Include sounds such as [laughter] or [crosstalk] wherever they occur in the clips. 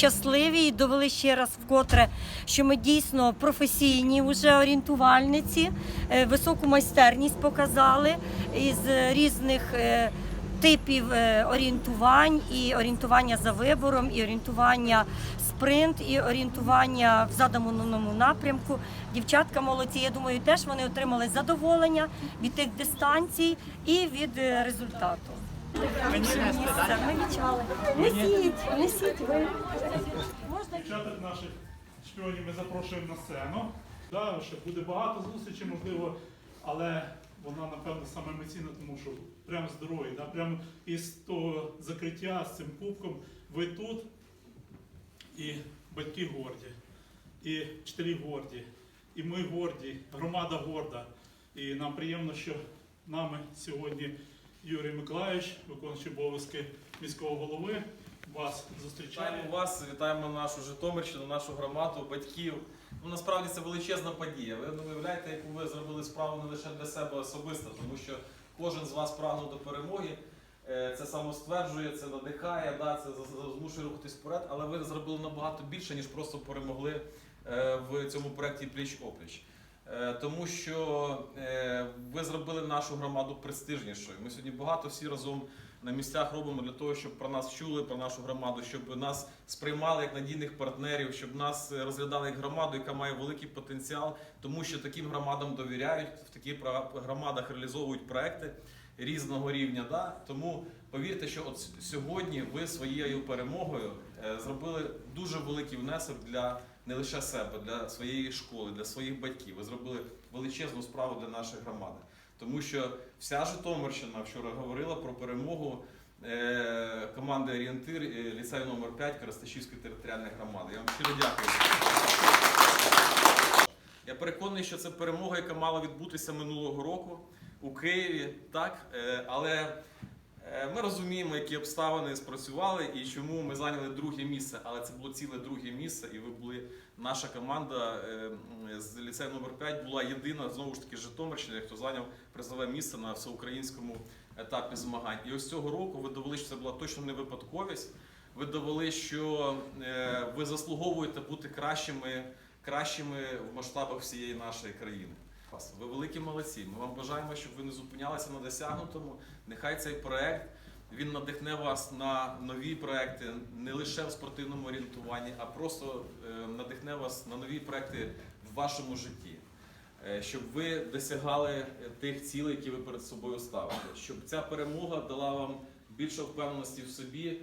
щасливі і довели ще раз вкотре, що ми дійсно професійні вже орієнтувальниці, е, високу майстерність показали із різних. е, Типів е, орієнтувань і орієнтування за вибором, і орієнтування спринт, і орієнтування в заданому напрямку. Дівчатка молодці. Я думаю, теж вони отримали задоволення від тих дистанцій і від е, результату. Місце Ми відчували. Несіть, несіть ви. Дівчаток наших шпіонів ми запрошуємо на сцену. Да, ще буде багато зустрічей, можливо, але вона, напевно, саме емоційна, тому що прямо здорові, да, прямо із того закриття з цим кубком ви тут, і батьки горді, і вчителі горді, і ми горді, громада горда. І нам приємно, що нами сьогодні Юрій Миколаївич, виконуючий обов'язки міського голови, вас зустрічає. Вітаємо вас, вітаємо нашу Житомирщину, нашу громаду, батьків. Ну насправді це величезна подія. Ви не уявляєте, яку ви зробили справу не лише для себе особисто, тому що кожен з вас прагнув до перемоги. Е, Це самостверджує, це надихає, да, це змушує рухатись вперед, але ви зробили набагато більше, ніж просто перемогли е, в цьому проєкті пліч опліч. Е, Тому що е, ви зробили нашу громаду престижнішою. Ми сьогодні багато всі разом на місцях робимо для того, щоб про нас чули, про нашу громаду, щоб нас сприймали як надійних партнерів, щоб нас е, розглядали як громаду, яка має великий потенціал, тому що таким громадам довіряють, в таких громадах реалізовують проекти різного рівня. Да? Тому повірте, що от сьогодні ви своєю перемогою зробили дуже великий внесок для не лише себе, для своєї школи, для своїх батьків. Ви зробили величезну справу для нашої громади. Тому що вся Житомирщина вчора говорила про перемогу е, команди Орієнтир ліцею номер 5 Коросташівської територіальної громади. Я вам щиро дякую. Я переконаний, що це перемога, яка мала відбутися минулого року у Києві, так? Е, але ми розуміємо, які обставини спрацювали і чому ми зайняли друге місце. Але це було ціле друге місце, і ви були наша команда е, з ліцею номер 5 була єдина знову ж таки з Житомирщини, хто зайняв призове місце на всеукраїнському етапі змагань. І ось цього року ви довели, що це була точно не випадковість. Ви довели, що е, ви заслуговуєте бути кращими, кращими в масштабах всієї нашої країни. Вас. Ви великі молодці. Ми вам бажаємо, щоб ви не зупинялися на досягнутому. Нехай цей проект він надихне вас на нові проекти не лише в спортивному орієнтуванні, а просто е, надихне вас на нові проекти в вашому житті. Е, Щоб ви досягали е, тих цілей, які ви перед собою ставите, щоб ця перемога дала вам більше впевненості в собі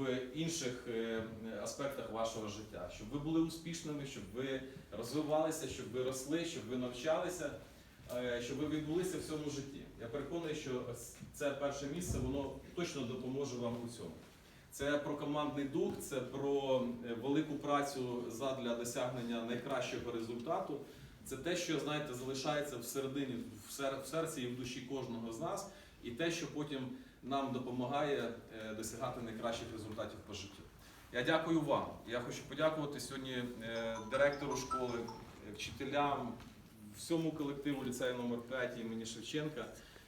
в інших е, аспектах вашого життя, щоб ви були успішними, щоб ви розвивалися, щоб ви росли, щоб ви навчалися, е, щоб ви відбулися в цьому житті. Я переконаний, що це перше місце воно точно допоможе вам у цьому. Це про командний дух, це про е, велику працю задля досягнення найкращого результату. Це те, що знаєте, залишається в сер- в серці і в душі кожного з нас, і те, що потім нам допомагає е, досягати найкращих результатів по життю. Я дякую вам. Я хочу подякувати сьогодні е, директору школи, вчителям, всьому колективу ліцею номер 5 імені Шевченка.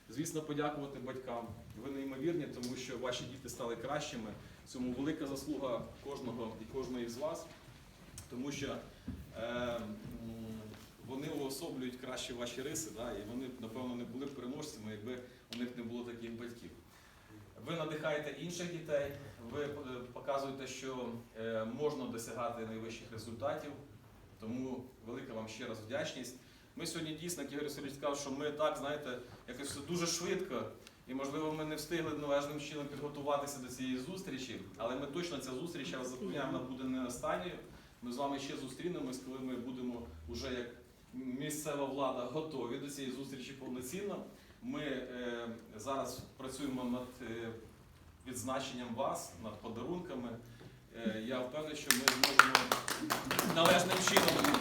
Звісно, подякувати батькам. Ви неймовірні, тому що ваші діти стали кращими. Цьому велика заслуга кожного і кожної з вас, тому що е, вони уособлюють кращі ваші риси, да, і вони, напевно, не були б переможцями, якби у них не було таких батьків. Ви надихаєте інших дітей, ви е, показуєте, що е, можна досягати найвищих результатів. Тому велика вам ще раз вдячність. Ми сьогодні дійсно, як Ігор Васильович сказав, що ми так, знаєте, якось все дуже швидко, і можливо ми не встигли належним чином підготуватися до цієї зустрічі, але ми точно ця зустріч, я вас запевняю, вона буде не останньою. Ми з вами ще зустрінемось, коли ми будемо вже як місцева влада готові до цієї зустрічі повноцінно. Ми е, зараз працюємо над е, відзначенням вас, над подарунками. Е, я впевнений, що ми зможемо належним чином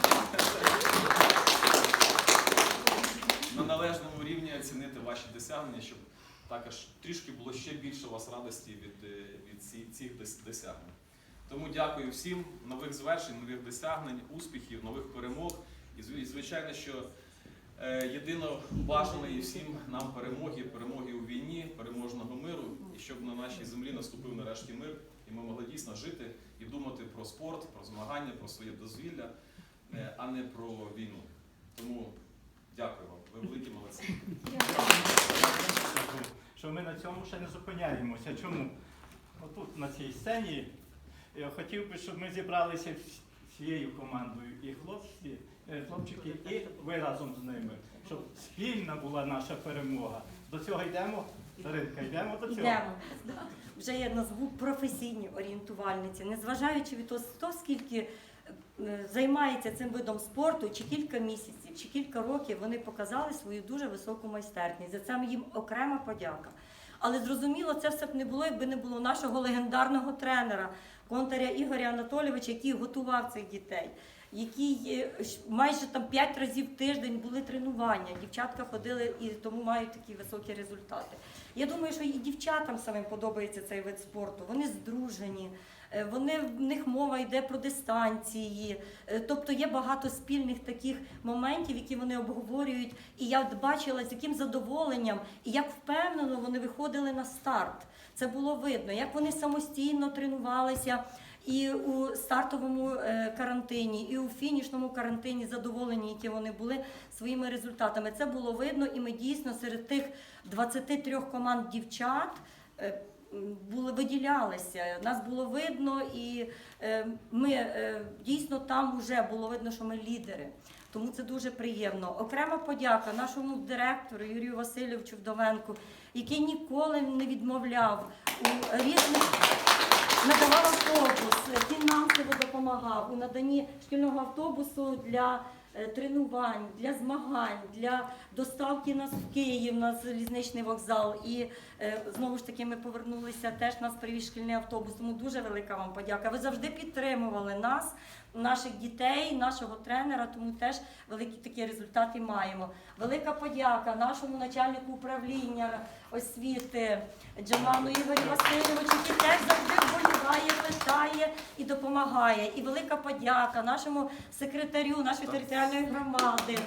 на належному рівні оцінити ваші досягнення, щоб також трішки було ще більше у вас радості від, від цих досягнень. Тому дякую всім нових звершень, нових досягнень, успіхів, нових перемог. І звичайно, що єдино бажаної всім нам перемоги, перемоги у війні, переможного миру, і щоб на нашій землі наступив нарешті мир, і ми могли дійсно жити і думати про спорт, про змагання, про своє дозвілля, е, а не про війну. Тому дякую вам, ви великі молодці. що ми на цьому ще не зупиняємося. Чому? Отут на цій сцені я хотів би, щоб ми зібралися всією командою, і хлопці, е, хлопчики, і ви разом з ними, щоб спільна була наша перемога. До цього йдемо? Даринка, йдемо до цього? Йдемо. Вже я назву професійні орієнтувальниці, незважаючи від того, скільки е, займається цим видом спорту, чи кілька місяців, чи кілька років, вони показали свою дуже високу майстерність. За це їм окрема подяка. Але зрозуміло, це все б не було, якби не було нашого легендарного тренера, контаря Ігоря Анатолійовича, який готував цих дітей. Е, майже там п'ять разів в тиждень були тренування. Дівчатка ходили і тому мають такі високі результати. Я думаю, що і дівчатам самим подобається цей вид спорту. Вони здружені, вони в них мова йде про дистанції. Е, Тобто є багато спільних таких моментів, які вони обговорюють. І я бачила, з яким задоволенням і як впевнено вони виходили на старт. Це було видно, як вони самостійно тренувалися. І у стартовому е, карантині, і у фінішному карантині задоволені, які вони були своїми результатами. Це було видно, і ми дійсно серед тих 23 команд дівчат е, були виділялися. Нас було видно, і е, ми е, дійсно там вже було видно, що ми лідери. Тому це дуже приємно. Окрема подяка нашому директору Юрію Васильовичу Вдовенку, який ніколи не відмовляв у різних надавав автобус, фінансово допомагав у наданні шкільного автобусу для тренувань, для змагань, для доставки нас в Київ на залізничний вокзал. І е, знову ж таки ми повернулися. Теж нас привіз шкільний автобус. Тому дуже велика вам подяка. Ви завжди підтримували нас, наших дітей, нашого тренера. Тому теж великі такі результати маємо. Велика подяка нашому начальнику управління освіти Джаману Ігорю Васильовичу, який теж завжди вболіває, питає і допомагає. І велика подяка нашому секретарю нашої територіальної громади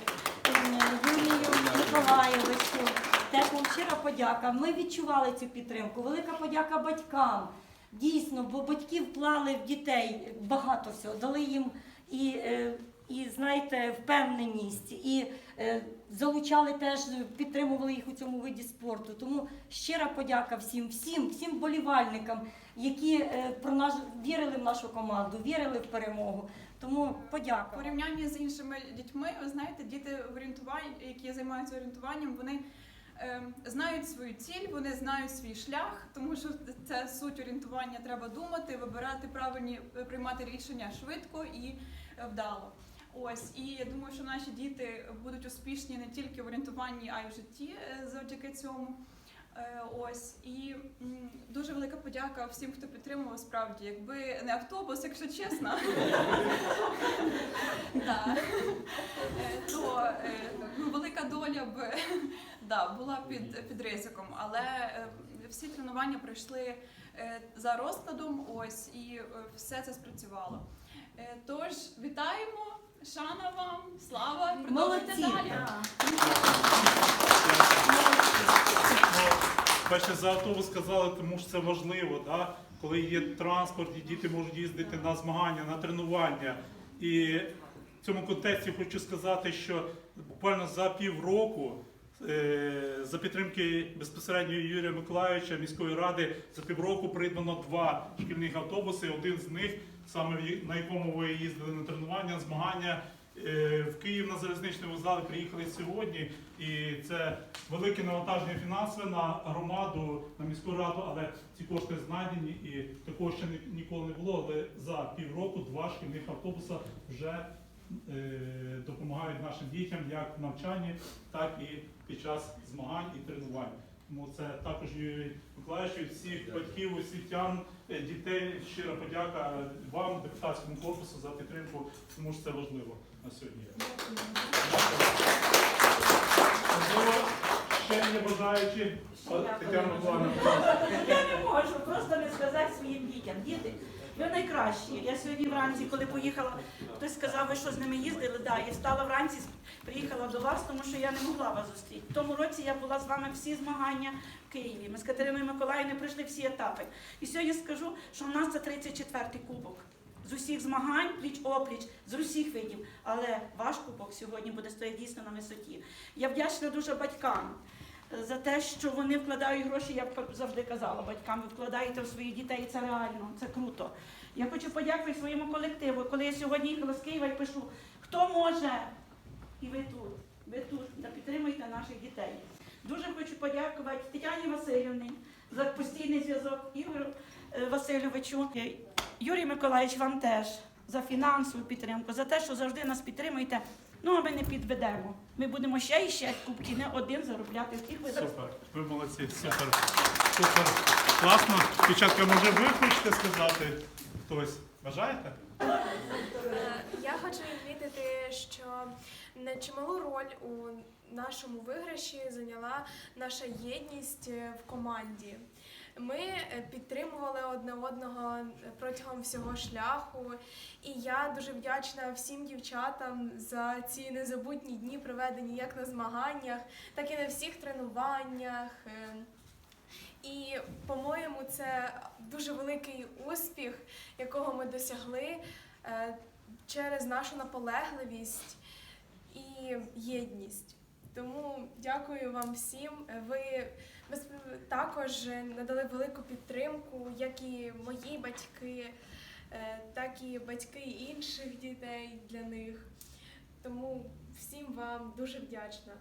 Юрію Миколаєвичу. Теж вам щира подяка. Ми відчували цю підтримку. Велика подяка батькам. Дійсно, бо батьки вклали в дітей багато всього, дали їм і, е, і знаєте, впевненість, і залучали теж, підтримували їх у цьому виді спорту. Тому щира подяка всім, всім, всім болівальникам, які е, про наш вірили в нашу команду, вірили в перемогу. Тому подяка. порівнянні з іншими дітьми, ви знаєте, діти в орієнтуванні, які займаються орієнтуванням, вони е, знають свою ціль, вони знають свій шлях, тому що це суть орієнтування. Треба думати, вибирати правильні, е, приймати рішення швидко і е, вдало. Ось і я думаю, що наші діти будуть успішні не тільки в орієнтуванні, а й в житті е, завдяки цьому. Е, Ось і дуже велика подяка всім, хто підтримував справді. Якби не автобус, якщо чесно, [laughs] Е, то ну, велика доля б [laughs] була під, ризиком, але всі тренування пройшли за розкладом, ось і все це спрацювало. Тож вітаємо, шана вам, слава, продовжуйте далі. Перше за автобус сказали, тому що це важливо, да? коли є транспорт і діти можуть їздити на змагання, на тренування. І в цьому контексті хочу сказати, що буквально за півроку. Е, За підтримки безпосередньо Юрія Миколаївича міської ради за півроку придбано два шкільних автобуси. Один з них, саме на якому ви їздили на тренування, змагання е, в Київ на залізничний вокзал приїхали сьогодні. І це велике навантаження фінансове на громаду, на міську раду, але ці кошти знайдені і такого ще ніколи не було. Але за півроку два шкільних автобуса вже е, допомагають нашим дітям як в навчанні, так і під час змагань і тренувань. Тому це також Юрій всіх батьків, освітян, е, дітей. Щира подяка вам, депутатському корпусу, за підтримку, тому що це важливо на сьогодні. Ще є бажаючі. От, Тетяна Миколаївна. Я не можу просто не сказати своїм дітям. Діти, Ви найкращі. Я сьогодні вранці, коли поїхала, хтось сказав, ви що з ними їздили, да, і встала вранці, приїхала до вас, тому що я не могла вас зустріти. В тому році я була з вами всі змагання в Києві. Ми з Катериною Миколаївною пройшли всі етапи. І сьогодні скажу, що в нас це 34-й кубок. З усіх змагань, пліч опліч, з усіх видів. Але ваш кубок сьогодні буде стояти дійсно на висоті. Я вдячна дуже батькам за те, що вони вкладають гроші, я завжди казала батькам, ви вкладаєте в своїх дітей, це реально, це круто. Я хочу подякувати своєму колективу. Коли я сьогодні їхала з Києва і пишу, хто може, і ви тут, ви тут, підтримуйте наших дітей. Дуже хочу подякувати Тетяні Васильівні за постійний зв'язок Ігорю е, Васильовичу. Е, Юрій Миколаївич, вам теж за фінансову підтримку, за те, що завжди нас підтримуєте. Ну, а ми не підведемо. Ми будемо ще і ще кубки, не один заробляти в тих видах. Супер, ви молодці, супер. Супер. Класно. Дівчатка, може ви хочете сказати хтось? Бажаєте? Я хочу відмітити, що нечималу роль у нашому виграші зайняла наша єдність в команді. Ми е, підтримували одне одного протягом всього шляху, і я дуже вдячна всім дівчатам за ці незабутні дні, проведені як на змаганнях, так і на всіх тренуваннях. Е, І, по-моєму, це дуже великий успіх, якого ми досягли е, через нашу наполегливість і єдність. Тому дякую вам всім. Ви також надали велику підтримку, як і мої батьки, е, так і батьки інших дітей для них. Тому всім вам дуже вдячна.